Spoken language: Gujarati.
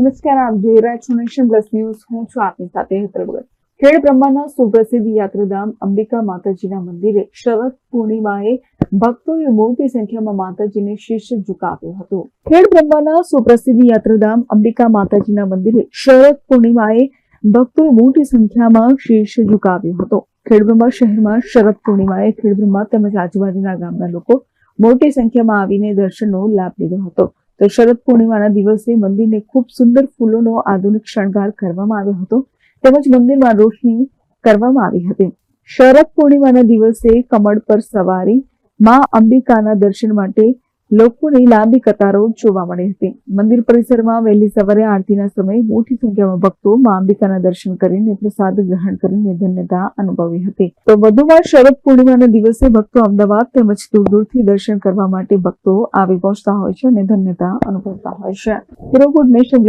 નમસ્કાર, આપ જોઈ રહ્યા છો નેશન પ્લસ ન્યૂઝ. હું છું આપની સાથે હેતલ ખેડ બ્રહ્માના સુપ્રસિદ્ધ યાત્રાધામ અંબિકા માતાજીના મંદિરે શરદ પૂર્ણિમાએ ભક્તોએ મોટી સંખ્યામાં માતાજીને શીશ ઝુકાવ્યું હતું. ખેડ બ્રહ્માના સુપ્રસિદ્ધ યાત્રાધામ અંબિકા માતાજીના મંદિરે શરદ પૂર્ણિમાએ ભક્તોએ મોટી સંખ્યામાં શીશ ઝુકાવ્યો હતો. ખેડબ્રહ્મા શહેરમાં શરદ પૂર્ણિમાએ ખેડબ્રહ્મા તેમજ આજુબાજુના ગામના લોકો મોટી સંખ્યામાં આવીને દર્શનનો લાભ લીધો હતો. તો શરદ પૂર્ણિમાના દિવસે મંદિરને ખૂબ સુંદર ફૂલોનો આધુનિક શણગાર કરવામાં આવ્યો હતો. તેમજ મંદિરમાં રોશની કરવામાં આવી હતી. શરદ પૂર્ણિમાના દિવસે કમળ પર સવારી માં અંબિકાના દર્શન માટે લોકોની લાંબી કતારો જોવા મળી હતી. મંદિર પરિસરમાં વહેલી સવારે આરતીના સમયે મોટી સંખ્યામાં ભક્તો મા અંબિકાના દર્શન કરીને પ્રસાદ ગ્રહણ કરીને ધન્યતા અનુભવી હતી. તો વધુમાં શરદ પૂર્ણિમાના દિવસે ભક્તો અમદાવાદ તેમજ દૂર દૂરથી દર્શન કરવા માટે ભક્તો આવી પહોંચતા હોય છે અને ધન્યતા અનુભવતા હોય છે. Bureau good nation